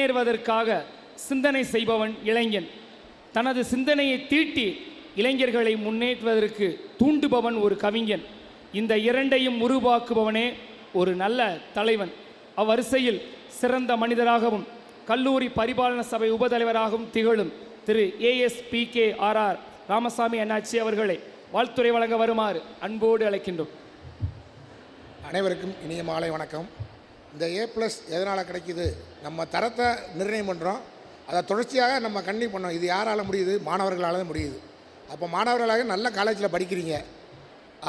முன்னேறுவதற்காக சிந்தனை செய்பவன் இளைஞன். தனது சிந்தனையை தீட்டி இளைஞர்களை முன்னேற்றுவதற்கு தூண்டுபவன் ஒரு கவிஞன். இந்த இரண்டையும் உருவாக்குபவனே ஒரு நல்ல தலைவன். அவ்வரிசையில் சிறந்த மனிதராகவும் கல்லூரி பரிபாலன சபை உபதலைவராகவும் திகழும் திரு A S P K R R Ramasamy அண்ணாச்சி அவர்களை வாழ்த்துறை வழங்க வருமாறு அன்போடு அழைக்கின்றோம். அனைவருக்கும் இனிய மாலை வணக்கம். இந்த ஏ ப்ளஸ் எதனால் கிடைக்கிது? நம்ம தரத்தை நிர்ணயம் பண்ணுறோம் அதை தொடர்ச்சியாக நம்ம கண்ணி பண்ணோம். இது யாரால் முடியுது? மாணவர்களால் தான் முடியுது. அப்போ மாணவர்களாக நல்ல காலேஜில் படிக்கிறீங்க.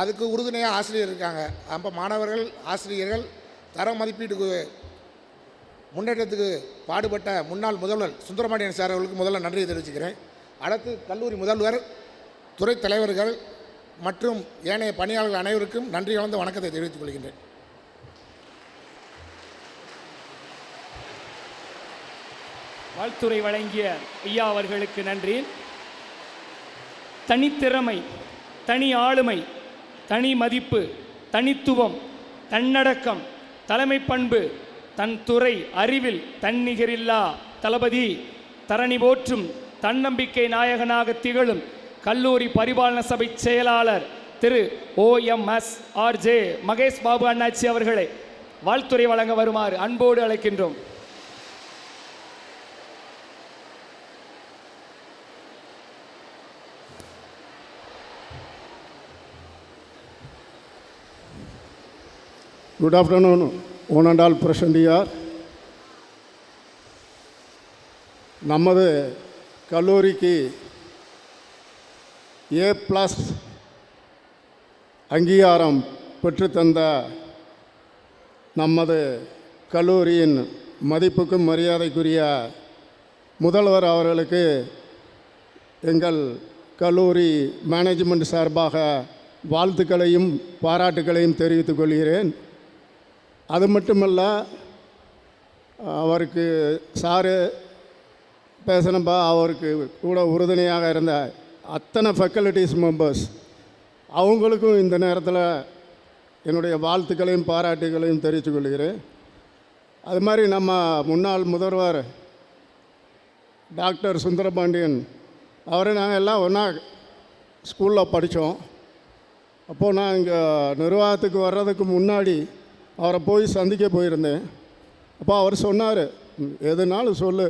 அதுக்கு உறுதுணையாக ஆசிரியர் இருக்காங்க. அப்போ மாணவர்கள் ஆசிரியர்கள் தர மதிப்பீட்டுக்கு முன்னேற்றத்துக்கு பாடுபட்ட முன்னாள் முதல்வர் சுந்தரமணியன் சார் அவர்களுக்கு முதல்ல நன்றியை தெரிவிச்சுக்கிறேன். அடுத்து கல்லூரி முதல்வர் துறை தலைவர்கள் மற்றும் ஏனைய பணியாளர்கள் அனைவருக்கும் நன்றி கலந்த வணக்கத்தை தெரிவித்துக் கொள்கின்றேன். வாழ்த்துறை வழங்கிய ஐயா அவர்களுக்கு நன்றி. தனித்திறமை தனி ஆளுமை தனி மதிப்பு தனித்துவம் தன்னடக்கம் தலைமை பண்பு தன் துறை அறிவில் தன்னிகரில்லா தளபதி தரணி போற்றும் தன்னம்பிக்கை நாயகனாக திகழும் கல்லூரி பரிபாலன சபை செயலாளர் திரு O M S R J Mahesh Babu அண்ணாச்சி அவர்களை வாழ்த்துறை வழங்க வருமாறு அன்போடு அழைக்கின்றோம். Good afternoon, one and all present here. நமது கல்லூரிக்கு ஏ ப்ளஸ் அங்கீகாரம் பெற்றுத்தந்த நமது கல்லூரியின் மதிப்புக்கும் மரியாதைக்குரிய முதல்வர் அவர்களுக்கு எங்கள் கல்லூரி மேனேஜ்மெண்ட் சார்பாக வாழ்த்துக்களையும் பாராட்டுக்களையும் தெரிவித்துக் கொள்கிறேன் அது மட்டுமல்ல அவருக்கு சாரு பேசினப்பா அவருக்கு கூட உறுதுணையாக இருந்த அத்தனை ஃபேக்கல்டிஸ் மெம்பர்ஸ் அவங்களுக்கும் இந்த நேரத்தில் என்னுடைய வாழ்த்துக்களையும் பாராட்டுகளையும் தெரிவித்துக் கொள்கிறேன். அது மாதிரி நம்ம முன்னாள் முதல்வர் டாக்டர் சுந்தரபாண்டியன் அவரை நாங்கள் எல்லாம் ஒன்றா ஸ்கூலில் படித்தோம் அப்போது நான் இங்கே நிர்வாகத்துக்கு வர்றதுக்கு முன்னாடி அவரை போய் சந்திக்க போயிருந்தேன். அப்போ அவர் சொன்னார் எதுனாலும் சொல்லு.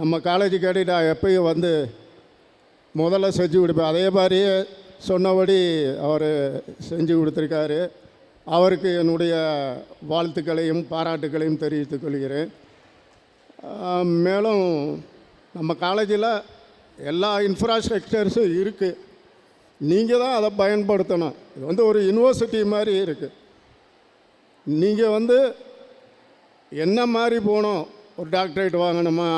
நம்ம காலேஜ் கேட்டுட்டா எப்பயும் வந்து முதல்ல செஞ்சு கொடுப்பேன். அதே மாதிரியே சொன்னபடி அவர் செஞ்சு கொடுத்துருக்காரு. அவருக்கு என்னுடைய வாழ்த்துக்களையும் பாராட்டுக்களையும் தெரிவித்துக் கொள்கிறேன். மேலும் நம்ம காலேஜில் எல்லா இன்ஃப்ராஸ்ட்ரக்சர்ஸும் இருக்குது நீங்கள் தான் அதை பயன்படுத்தணும். இது வந்து ஒரு யூனிவர்சிட்டி மாதிரி இருக்குது நீங்கள் வந்து என்ன மாதிரி போகணும்? ஒரு டாக்டரேட் வாங்கணுமா?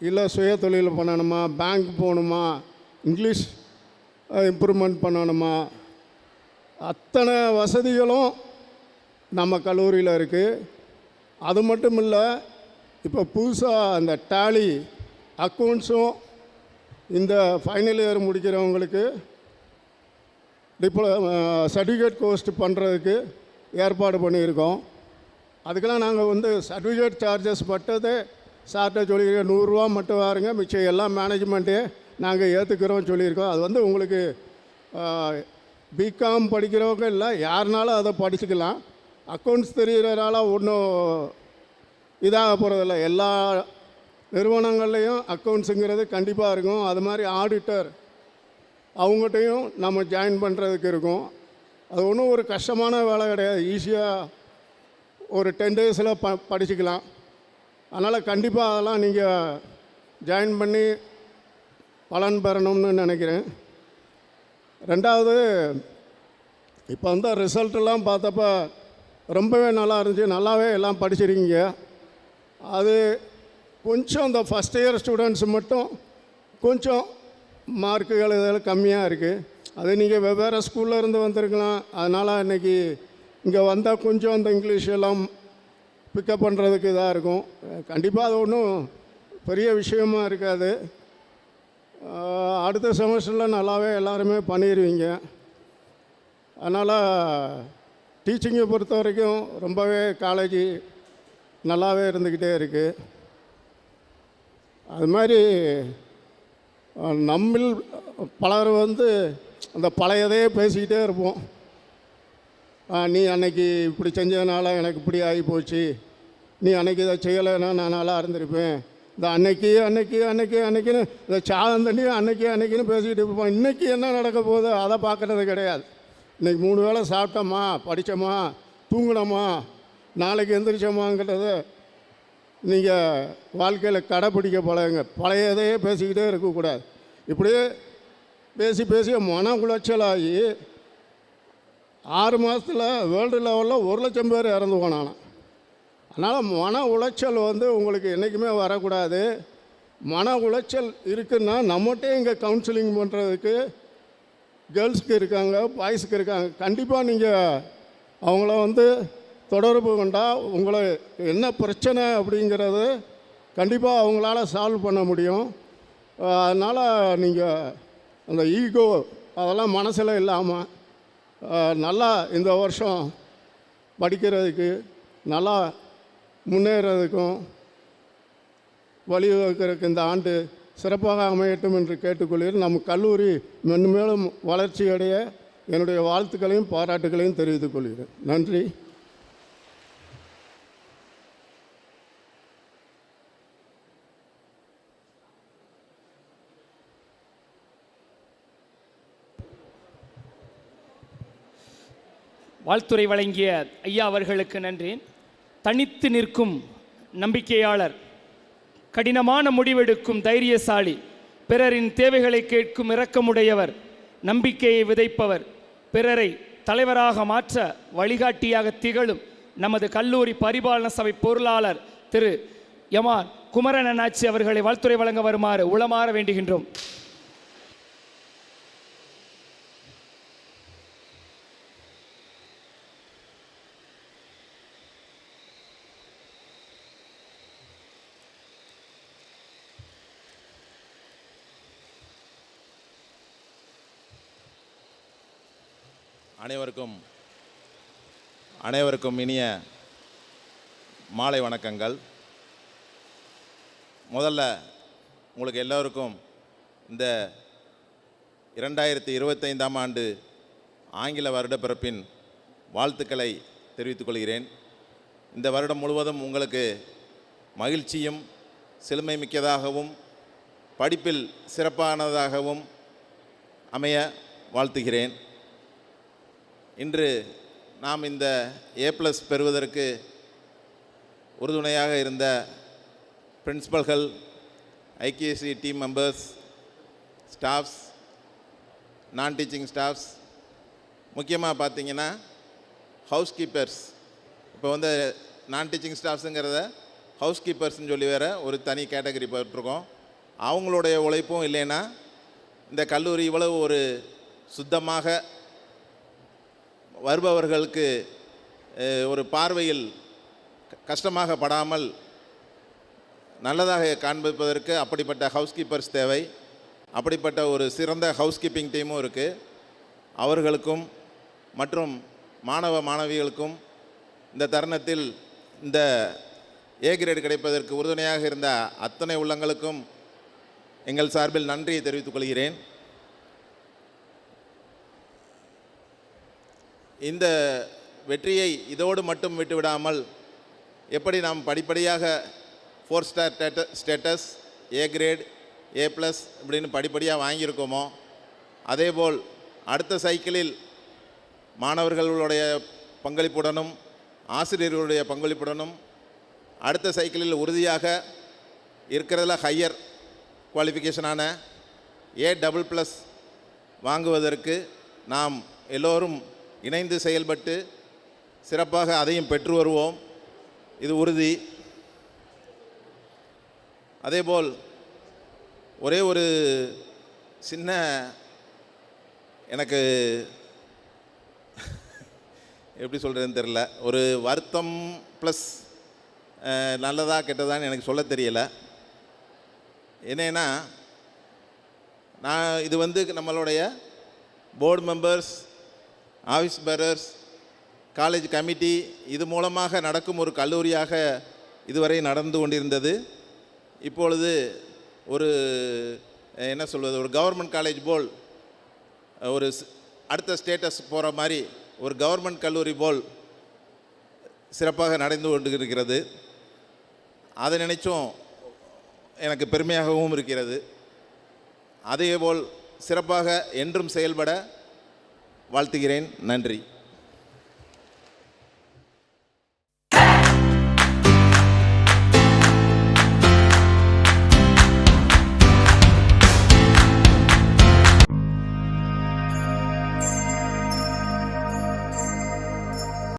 இல்லை சுய தொழில் பண்ணணுமா? பேங்க் போகணுமா? இங்கிலீஷ் இம்ப்ரூவ்மெண்ட் பண்ணணுமா? அத்தனை வசதிகளும் நம்ம கல்லூரியில் இருக்குது அது மட்டும் இல்லை இப்போ புதுசாக அந்த டேலி அக்கௌண்ட்ஸும் இந்த ஃபைனல் இயர் முடிக்கிறவங்களுக்கு டிப்ளோ சர்டிஃபிகேட் கோர்ஸ் பண்ணுறதுக்கு ஏற்பாடு பண்ணியிருக்கோம். அதுக்கெல்லாம் நாங்கள் வந்து சர்டிஃபிகேட் சார்ஜஸ் பட்டது சார்கிட்ட சொல்லியிருக்கோம் நூறுரூவா மட்டும் வாருங்க மிச்சம் எல்லாம் மேனேஜ்மெண்ட்டே நாங்கள் ஏற்றுக்கிறோம் சொல்லியிருக்கோம். அது வந்து உங்களுக்கு பிகாம் படிக்கிறவங்க இல்லை யாருனாலும் அதை படிச்சுக்கலாம். அக்கௌண்ட்ஸ் தெரிகிறனால ஒன்றும் இதாக போகிறதில்ல எல்லா நிறுவனங்கள்லேயும் அக்கௌண்ட்ஸுங்கிறது கண்டிப்பாக இருக்கும். அது மாதிரி ஆடிட்டர் அவங்ககிட்டையும் நம்ம ஜாயின் பண்ணுறதுக்கு இருக்கும். அது ஒன்றும் ஒரு கஷ்டமான வேலை கிடையாது. ஈஸியாக ஒரு டென் டேஸில் ப படிச்சுக்கலாம். அதனால் கண்டிப்பாக அதெல்லாம் நீங்கள் ஜாயின் பண்ணி பலன் பெறணும்னு நினைக்கிறேன். ரெண்டாவது இப்போ வந்து ரிசல்ட்டெல்லாம் பார்த்தப்ப ரொம்பவே நல்லா இருந்துச்சு. நல்லாவே எல்லாம் படிச்சிருக்கீங்க. அது கொஞ்சம் இந்த ஃபஸ்ட் இயர் ஸ்டூடெண்ட்ஸ் மட்டும் கொஞ்சம் மார்க்குகள் இதெல்லாம் கம்மியாக இருக்குது அது நீங்கள் வெவ்வேறு ஸ்கூல்ல இருந்து வந்திருக்கலாம். அதனால் இன்றைக்கி இங்கே வந்தால் கொஞ்சம் அந்த இங்கிலீஷ் எல்லாம் பிக்கப் பண்ணுறதுக்கு இதாக இருக்கும். கண்டிப்பாக அது ஒன்றும் பெரிய விஷயமா இருக்காது. அடுத்த செமஸ்டரில் நல்லாவே எல்லாருமே பண்ணிடுவீங்க அதனால் டீச்சிங்கை பொறுத்த வரைக்கும் ரொம்பவே காலேஜ் நல்லாவே இருந்துக்கிட்டே இருக்குது அது மாதிரி நம்மில் பலர் வந்து அந்த பழையதே பேசிக்கிட்டே இருப்போம். ஆ, நீ அன்னைக்கு இப்படி செஞ்சதுனால எனக்கு இப்படி ஆகி போச்சு. நீ அன்னைக்கு இதை செய்யலைன்னா நான் நல்லா இருந்திருப்பேன். இந்த அன்னைக்கு அன்னைக்கு அன்னைக்கு அன்னைக்குன்னு இந்த சாதம் தண்ணி அன்னைக்கு அன்னைக்குன்னு பேசிக்கிட்டு இருப்போம். இன்றைக்கி என்ன நடக்க போகுது? அதை பார்க்குறது கிடையாது. இன்றைக்கி மூணு வேளை சாப்பிட்டோமா? படித்தோமா தூங்கினோமா? நாளைக்கு எந்திரிச்சோமாங்கிறத நீங்கள் வாழ்க்கையில் கடைப்பிடிக்க பழகுங்க. பழையதையே பேசிக்கிட்டே இருக்கக்கூடாது. இப்படியே பேசி பேசி மன குளச்சலாகி ஆறு மாதத்தில் வேர்ல்டு லெவலில் ஒரு லட்சம் பேர் இறந்து போனானா அதனால் மன உளைச்சல் வந்து உங்களுக்கு என்றைக்குமே வரக்கூடாது. மன உளைச்சல் இருக்குன்னா நம்மகிட்டே இங்கே கவுன்சிலிங் பண்ணுறதுக்கு கேர்ள்ஸுக்கு இருக்காங்க பாய்ஸுக்கு இருக்காங்க. கண்டிப்பாக நீங்கள் அவங்கள வந்து தொடர்பு கொண்டால் உங்களை என்ன பிரச்சனை அப்படிங்கிறது கண்டிப்பாக அவங்களால சால்வ் பண்ண முடியும். அதனால் நீங்கள் அந்த ஈகோ அதெல்லாம் மனசில் இல்லாமல் நல்லா இந்த வருஷம் படிக்கிறதுக்கு நல்லா முன்னேறதுக்கும் வழிவகுக்கிறதுக்கு இந்த ஆண்டு சிறப்பாக அமையட்டும் என்று கேட்டுக்கொள்கிறேன். நம் கல்லூரி மென்மேலும் வளர்ச்சி அடைய என்னுடைய வாழ்த்துக்களையும் பாராட்டுகளையும் தெரிவித்துக் கொள்கிறேன் நன்றி. வாழ்த்துரை வழங்கிய ஐயா அவர்களுக்கு நன்றி. தனித்து நிற்கும் நம்பிக்கையாளர் கடினமான முடிவெடுக்கும் தைரியசாலி பிறரின் தேவைகளை கேட்கும் இரக்கமுடையவர் நம்பிக்கையை விதைப்பவர் பிறரை தலைவராக மாற்ற வழிகாட்டியாக திகழும் நமது கல்லூரி பரிபாலன சபை பொருளாளர் திரு எமார் குமரன் அண்ணாச்சி அவர்களை வாழ்த்துறை வழங்க வருமாறு உளமாற வேண்டுகின்றோம். அனைவருக்கும் அனைவருக்கும் இனிய மாலை வணக்கங்கள். முதல்ல உங்களுக்கு எல்லோருக்கும் இந்த இரண்டாயிரத்தி இருபத்தைந்தாம் ஆண்டு ஆங்கில வருட பிறப்பின் வாழ்த்துக்களை தெரிவித்துக் கொள்கிறேன். இந்த வருடம் முழுவதும் உங்களுக்கு மகிழ்ச்சியும் செழுமை மிக்கதாகவும் படிப்பில் சிறப்பானதாகவும் அமைய வாழ்த்துகிறேன். இன்று நாம் இந்த ஏ ப்ளஸ் பெறுவதற்கு உறுதுணையாக இருந்த பிரின்சிபல்கள் IQAC team members staffs non teaching staffs முக்கியமாக பார்த்தீங்கன்னா ஹவுஸ் கீப்பர்ஸ் இப்போ வந்து நான் டீச்சிங் ஸ்டாஃப்ஸுங்கிறத ஹவுஸ் கீப்பர்ஸ்ன்னு சொல்லி வேறு ஒரு தனி கேட்டகரி போட்டிருக்கோம். அவங்களுடைய உழைப்பும் இல்லைன்னா இந்த கல்லூரி இவ்வளவு ஒரு சுத்தமாக வருபவர்களுக்கு ஒரு பார்வையில் கஷ்டமாக படாமல் நல்லதாக காண்பிப்பதற்கு அப்படிப்பட்ட ஹவுஸ் கீப்பர்ஸ் தேவை. அப்படிப்பட்ட ஒரு சிறந்த ஹவுஸ் கீப்பிங் டீமும் இருக்குது அவர்களுக்கும் மற்றும் மாணவ மாணவிகளுக்கும் இந்த தருணத்தில் இந்த ஏ கிரேடு கிடைப்பதற்கு உறுதுணையாக இருந்த அத்தனை உள்ளங்களுக்கும் எங்கள் சார்பில் நன்றியை தெரிவித்துக் கொள்கிறேன். இந்த வெற்றியை இதோடு மட்டும் விட்டுவிடாமல் எப்படி நாம் படிப்படியாக four star status A grade A plus இப்படின்னு படிப்படியாக வாங்கியிருக்கோமோ அதேபோல் அடுத்த சைக்கிளில் மாணவர்களுடைய பங்களிப்புடனும் ஆசிரியர்களுடைய பங்களிப்புடனும் அடுத்த சைக்கிளில் உறுதியாக இருக்கிறதுல ஹையர் குவாலிஃபிகேஷனான ஏ டபுள் ப்ளஸ் வாங்குவதற்கு நாம் எல்லோரும் இணைந்து செயல்பட்டு சிறப்பாக அதையும் பெற்று வருவோம். இது உறுதி. அதேபோல் ஒரே ஒரு சின்ன எனக்கு எப்படி சொல்கிறதுன்னு தெரில ஒரு வருத்தம் ப்ளஸ் நல்லதா கெட்டதான்னு எனக்கு சொல்ல தெரியலை. என்னென்னா நான் இது வந்து நம்மளுடைய board members office bearers college committee இது மூலமாக நடக்கும் ஒரு கல்லூரியாக இதுவரை நடந்து கொண்டிருந்தது. இப்பொழுது ஒரு என்ன சொல்வது ஒரு கவர்மெண்ட் காலேஜ் போல் ஒரு ஸ்- அடுத்த ஸ்டேட்டஸ் போகிற மாதிரி ஒரு கவர்மெண்ட் கல்லூரி போல் சிறப்பாக நடந்து கொண்டு இருக்கிறது அதை நினைச்சும் எனக்கு பெருமையாகவும் இருக்கிறது. அதேபோல் சிறப்பாக என்றும் செயல்பட வாழ்த்துகிறேன். நன்றி.